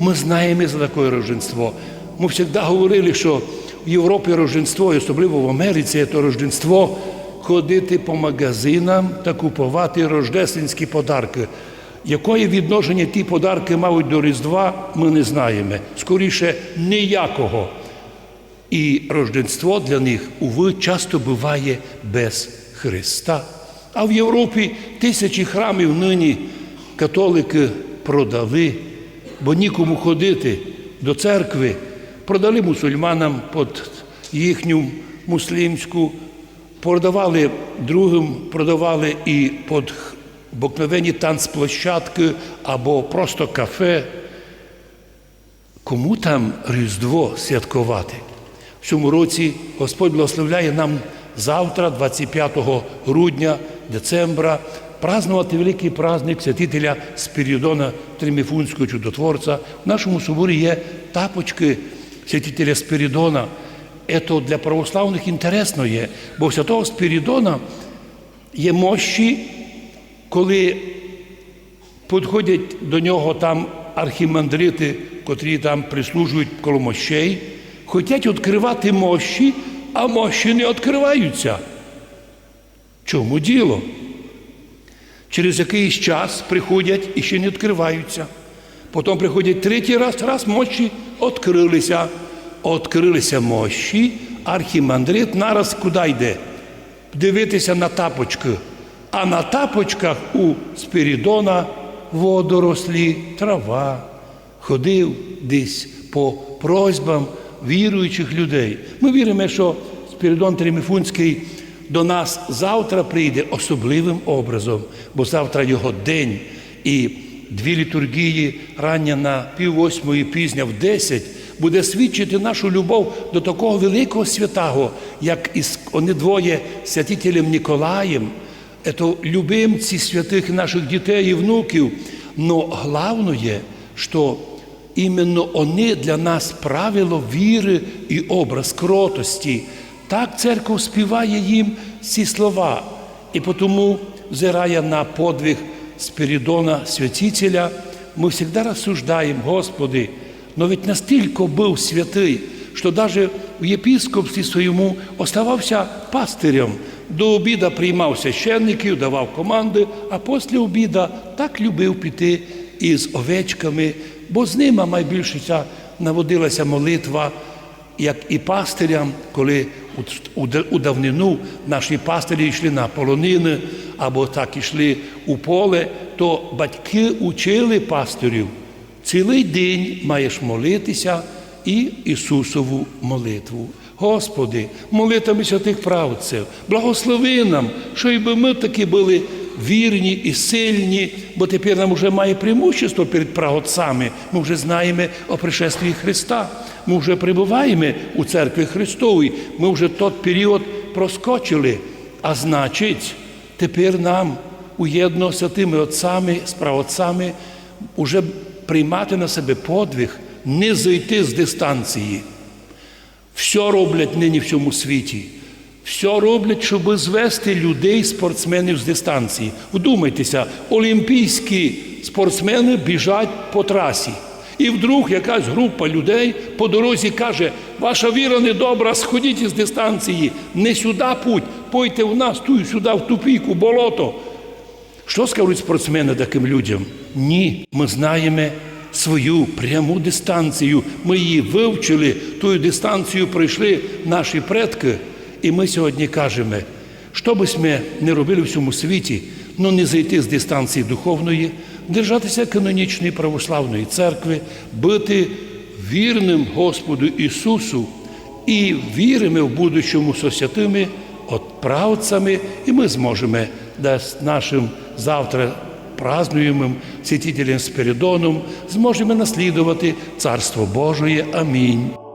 Ми знаємо за таке рождество. Ми завжди говорили, що в Європі рождество, і особливо в Америці, це рождество ходити по магазинам та купувати рождественські подарки. Яке відношення ті подарки мають до Різдва, ми не знаємо. Скоріше, ніякого. І рождество для них, уви, часто буває без Христа. А в Європі тисячі храмів нині католики продали, бо нікому ходити до церкви, продали мусульманам під їхню муслимську, продавали другим, продавали і під обикновені танцплощадки або просто кафе. Кому там Різдво святкувати? В цьому році Господь благословляє нам завтра, 25 грудня, децембра, празднувати великий праздник святителя Спірідона Триміфунського чудотворця. В нашому соборі є тапочки святителя Спірідона. Це для православних інтересно є, бо святого Спірідона є мощі, коли підходять до нього там архімандрити, котрі там прислужують коло мощей, хочуть відкривати мощі, а мощі не відкриваються. Чому діло? Через якийсь час приходять і ще не відкриваються. Потім приходять третій раз, раз мощі відкрилися. Відкрилися мощі, архімандрит нараз куди йде? Дивитися на тапочки. А на тапочках у Спірідона водорослі, трава. Ходив десь по просьбам віруючих людей. Ми віримо, що Спірідон Триміфунський до нас завтра прийде особливим образом, бо завтра його день і дві літургії рання на пів восьмої, пізня в десять буде свідчити нашу любов до такого великого святого, як із вони двоє святителем Ніколаєм. Це любимці святих наших дітей і внуків. Но головне, що іменно вони для нас правило віри і образ кротості. Так церква співає їм ці слова. І тому, взирає на подвиг Спірідона Святителя, ми завжди розсуждаємо, Господи, но ведь настільки був святий, що навіть в єпіскопстві своєму оставався пастирем. До обіда приймав священників, давав команди, а після обіда так любив піти із овечками, бо з ними найбільше наводилася молитва, як і пастирям, коли у давнину наші пастирі йшли на полонини або так йшли у поле, то батьки учили пастирів. Цілий день маєш молитися і Ісусову молитву. Господи, молитвами святих правців, благослови нам, щоб ми такі були вірні і сильні, бо тепер нам вже має преимущество перед праотцями. Ми вже знаємо о пришествии Христа. Ми вже перебуваємо у церкві Христовій. Ми вже той період проскочили. А значить, тепер нам уєдно святими отцями, з праотцями, уже приймати на себе подвиг, не зайти з дистанції. Все роблять нині в цьому світі. Все роблять, щоб звести людей, спортсменів з дистанції. Вдумайтеся, олімпійські спортсмени біжать по трасі. І вдруг якась група людей по дорозі каже, ваша віра недобра, сходіть із дистанції, не сюди путь, пойте в нас, ту сюди, в тупік, у болото. Що скажуть спортсмени таким людям? Ні, ми знаємо свою пряму дистанцію. Ми її вивчили, ту дистанцію пройшли наші предки. І ми сьогодні кажемо, що би ми не робили в цьому світі, ну не зайти з дистанції духовної, держатися канонічної православної церкви, бути вірним Господу Ісусу і віримо в будущому со святими отправцями, і ми зможемо з нашим завтра празднуємим святителем Спиридоном, зможемо наслідувати Царство Божие. Амінь.